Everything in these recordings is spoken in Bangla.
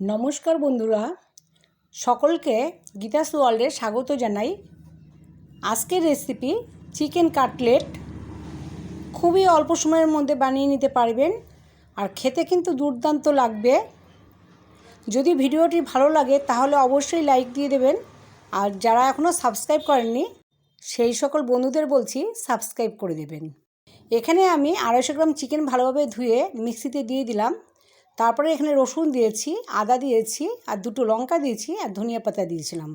নমস্কার বন্ধুরা, সকলকে গীতাস ওয়ার্ল্ডে স্বাগত জানাই। আজকের রেসিপি চিকেন কাটলেট খুবই অল্প সময়ের মধ্যে বানিয়ে নিতে পারবেন আর খেতে কিন্তু দুর্দান্ত লাগবে। যদি ভিডিওটি ভালো লাগে তাহলে অবশ্যই লাইক দিয়ে দেবেন আর যারা এখনও সাবস্ক্রাইব করেননি, সেই সকল বন্ধুদের বলছি সাবস্ক্রাইব করে দেবেন। এখানে আমি আড়াইশো গ্রাম চিকেন ভালোভাবে ধুয়ে মিক্সিতে দিয়ে দিলাম। তারপরে এখানে রসুন দিয়েছি, আদা দিয়েছি আর দুটো লঙ্কা দিয়েছি আর ধনিয়া পাতা দিয়েছিলাম।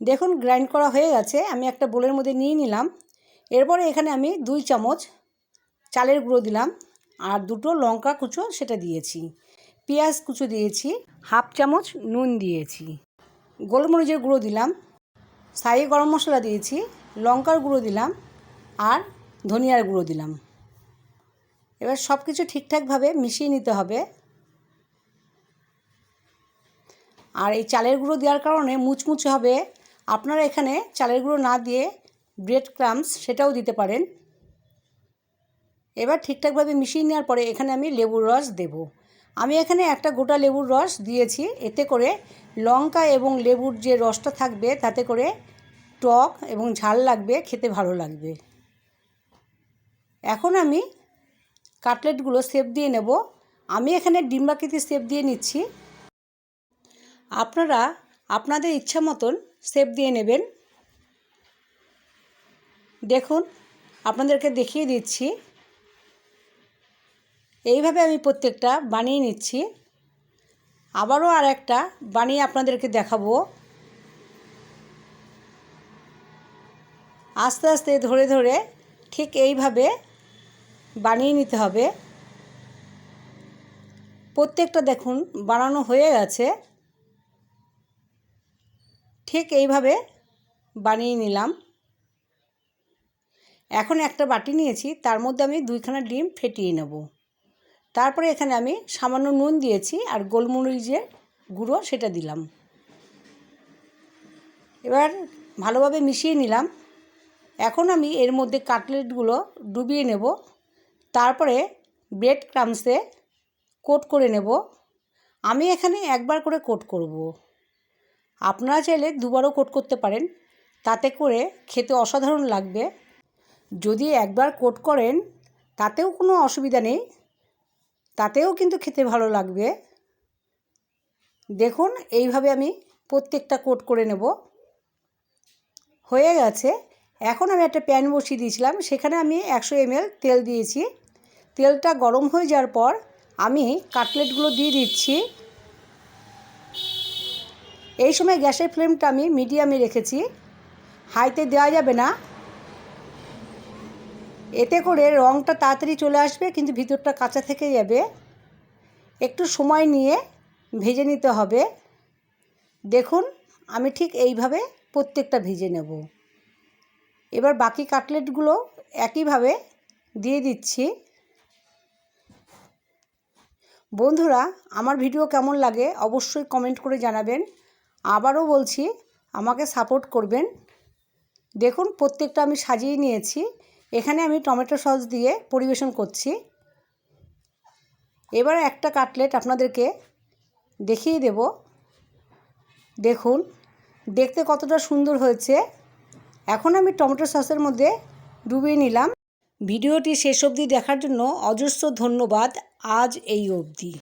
দেখুন গ্রাইন্ড করা হয়ে গেছে। আমি একটা বোলের মধ্যে নিয়ে নিলাম। এরপরে এখানে আমি দুই চামচ চালের গুঁড়ো দিলাম আর দুটো লঙ্কা কুচো সেটা দিয়েছি। পেঁয়াজ কুচো দিয়েছি, হাফ চামচ নুন দিয়েছি। গোলমরিচের গুঁড়ো দিলাম সাই গরম মশলা দিয়েছি, লঙ্কার গুঁড়ো দিলাম আর ধনিয়ার গুঁড়ো দিলাম। এবার সব কিছু ঠিকঠাকভাবে মিশিয়ে নিতে হবে। আর এই চালের গুঁড়ো দেওয়ার কারণে মুচমুচে হবে। আপনারা এখানে চালের গুঁড়ো না দিয়ে ব্রেড ক্রামস সেটাও দিতে পারেন। এবার ঠিকঠাকভাবে মিশিয়ে নেওয়ার পরে এখানে আমি লেবুর রস দেব। আমি এখানে একটা গোটা লেবুর রস দিয়েছি। এতে করে লঙ্কা এবং লেবুর যে রসটা থাকবে, তাতে করে টক এবং ঝাল লাগবে, খেতে ভালো লাগবে। এখন আমি কাটলেটগুলো সেপ দিয়ে নেব। আমি এখানে ডিম্বাকৃতি সেপ দিয়ে নিচ্ছি। আপনারা আপনাদের ইচ্ছা মতন সেপ দিয়ে নেবেন। দেখুন, আপনাদেরকে দেখিয়ে দিচ্ছি। এইভাবে আমি প্রত্যেকটা বানিয়ে নিচ্ছি। আবারও আর একটা বানিয়ে আপনাদেরকে দেখাবো। আস্তে আস্তে ধরে ধরে ঠিক এইভাবে বানিয়ে নিতে হবে। প্রত্যেকটা দেখুন বানানো হয়ে গেছে। ঠিক এইভাবে বানিয়ে নিলাম। এখন একটা বাটি নিয়েছি, তার মধ্যে আমি দুইখানা ডিম ফেটিয়ে নেব। তারপরে এখানে আমি সামান্য নুন দিয়েছি আর গোলমরিচের গুঁড়ো সেটা দিলাম। এবার ভালোভাবে মিশিয়ে নিলাম। এখন আমি এর মধ্যে কাটলেটগুলো ডুবিয়ে নেব। তারপরে ব্রেড ক্রামসে কোট করে নেব। আমি এখানে একবার করে কোট করব। আপনারা চাইলে দুবারও কোট করতে পারেন। তাতে করে খেতে অসাধারণ লাগবে। যদি একবার কোট করেন, তাতেও কোনো অসুবিধা নেই। তাতেও কিন্তু খেতে ভালো লাগবে। দেখুন, এইভাবে আমি প্রত্যেকটা কোট করে নেব। হয়ে গেছে। এখন আমি একটা প্যান বসিয়ে দিয়েছিলাম। সেখানে আমি একশো এমএল তেল দিয়েছি। তেলটা গরম হয়ে যাওয়ার পর আমি কাটলেটগুলো দিয়ে দিচ্ছি। এই সময় গ্যাসের ফ্লেমটা আমি মিডিয়ামে রেখেছি। হাইতে দেওয়া যাবে না। এতে করে রঙটা তাড়াতাড়ি চলে আসবে, কিন্তু ভিতরটা কাঁচা থেকে যাবে। একটু সময় নিয়ে ভেজে নিতে হবে। দেখুন, আমি ঠিক এইভাবে প্রত্যেকটা ভেজে নেব। এবার বাকি কাটলেটগুলো একইভাবে দিয়ে দিচ্ছি। বন্ধুরা, আমার ভিডিও কেমন লাগে অবশ্যই কমেন্ট করে জানাবেন। আবারও বলছি, আমাকে সাপোর্ট করবেন। দেখুন, প্রত্যেকটা আমি সাজিয়ে নিয়েছি। এখানে আমি টমেটো সস দিয়ে পরিবেশন করছি। এবার একটা কাটলেট আপনাদেরকে দেখিয়ে দেব। দেখুন, দেখতে কতটা সুন্দর হয়েছে। এখন আমি টমেটো সসের মধ্যে ডুবিয়ে নিলাম। ভিডিওটি শেষ অবধি দেখার জন্য অজস্র ধন্যবাদ। আজ এই অবধি।